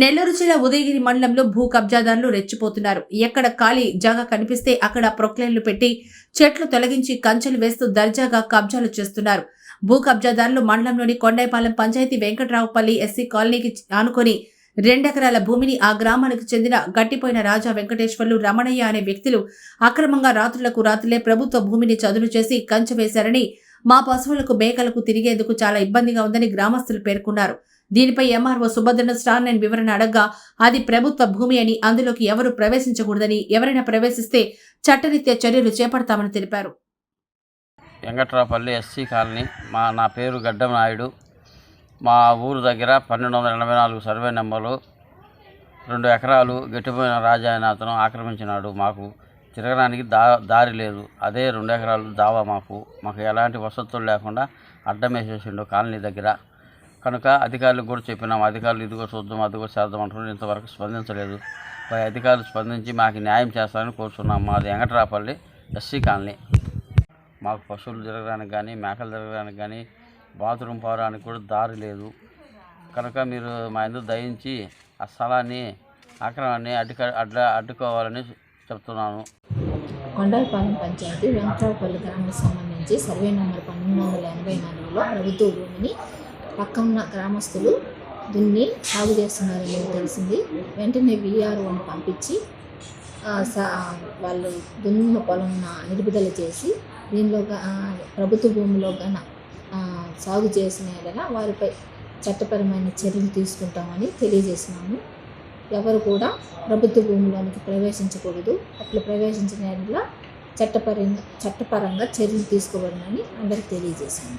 నెల్లూరు జిల్లా ఉదయగిరి మండలంలో భూ కబ్జాదారులు రెచ్చిపోతున్నారు. ఎక్కడ ఖాళీ జాగా కనిపిస్తే అక్కడ ప్రొక్లైన్లు పెట్టి చెట్లు తొలగించి కంచెలు వేస్తూ దర్జాగా కబ్జాలు చేస్తున్నారు. భూ కబ్జాదారులు మండలంలోని కొండైపాలెం పంచాయతీ వెంకట్రావుపల్లి ఎస్సీ కాలనీకి ఆనుకొని రెండెకరాల భూమిని ఆ గ్రామానికి చెందిన గట్టిపోయిన రాజా వెంకటేశ్వర్లు రమణయ్య అనే వ్యక్తులు అక్రమంగా రాత్రులకు రాత్రులే ప్రభుత్వ భూమిని చదును చేసి కంచె వేశారని మా పశువులకు మేకలకు తిరిగేందుకు చాలా ఇబ్బందిగా ఉందని గ్రామస్తులు పేర్కొన్నారు. దీనిపై ఎంఆర్ఓ సుభద్రను స్టార్ నైన్ వివరణ అడగ్గా అది ప్రభుత్వ భూమి అని అందులోకి ఎవరు ప్రవేశించకూడదని ఎవరైనా ప్రవేశిస్తే చట్టరీత్యా చర్యలు చేపడతామని తెలిపారు. వెంకట్రావుపల్లి ఎస్సీ కాలనీ మా నా పేరు గడ్డం నాయుడు. మా ఊరు దగ్గర పన్నెండు వందల ఎనభై నాలుగు సర్వే నెంబర్లు రెండు ఎకరాలు గట్టిపోయిన రాజా అతను ఆక్రమించినాడు మాకు. తిరగడానికి దా దారి లేదు. అదే రెండు ఎకరాలు దావా మాకు. మాకు ఎలాంటి వసతులు లేకుండా అడ్డం వేసేసిండు కాలనీ దగ్గర. కనుక అధికారులకు కూడా చెప్పినాం అధికారులు ఇదిగో చూద్దాం అదిగో చేద్దాం అంటున్నారు. ఇంతవరకు స్పందించలేదు. పై అధికారులు స్పందించి మాకు న్యాయం చేస్తారని కోరుతున్నాం మాది వెంకట్రాపల్లి ఎస్సీ కాలనీ. మాకు పశువులు తిరగడానికి కానీ మేకలు తిరగడానికి కానీ బాత్రూమ్ పోవడానికి కూడా దారి లేదు. కనుక మీరు మా ఇందు దయించి ఆ స్థలాన్ని అక్రమాన్ని అడ్డుక అడ్డ అడ్డుకోవాలని చెప్తున్నాను. కొండలపాలెం పంచాయతీ వెంకటరాపల్లి గ్రామానికి సంబంధించి సర్వే నెంబర్ పన్నెండు వందల ఎనభై నాలుగులో ప్రభుత్వ భూమిని పక్కన గ్రామస్తులు దున్ని సాగు చేస్తున్నారని తెలిసింది. వెంటనే విఆర్ఓని పంపించి వాళ్ళు దున్నిన పొలం నిలుపుదల చేసి దీనిలో ప్రభుత్వ భూమిలో గన సాగు చేసిన వారిపై చట్టపరమైన చర్యలు తీసుకుంటామని తెలియజేసినాము ఎవరు కూడా ప్రభుత్వ భూమిలోనికి ప్రవేశించకూడదు. అట్లా ప్రవేశించిన ఎడల చట్టపరంగా చట్టపరంగా చర్యలు తీసుకోవాలని అందరికి తెలియజేశాను.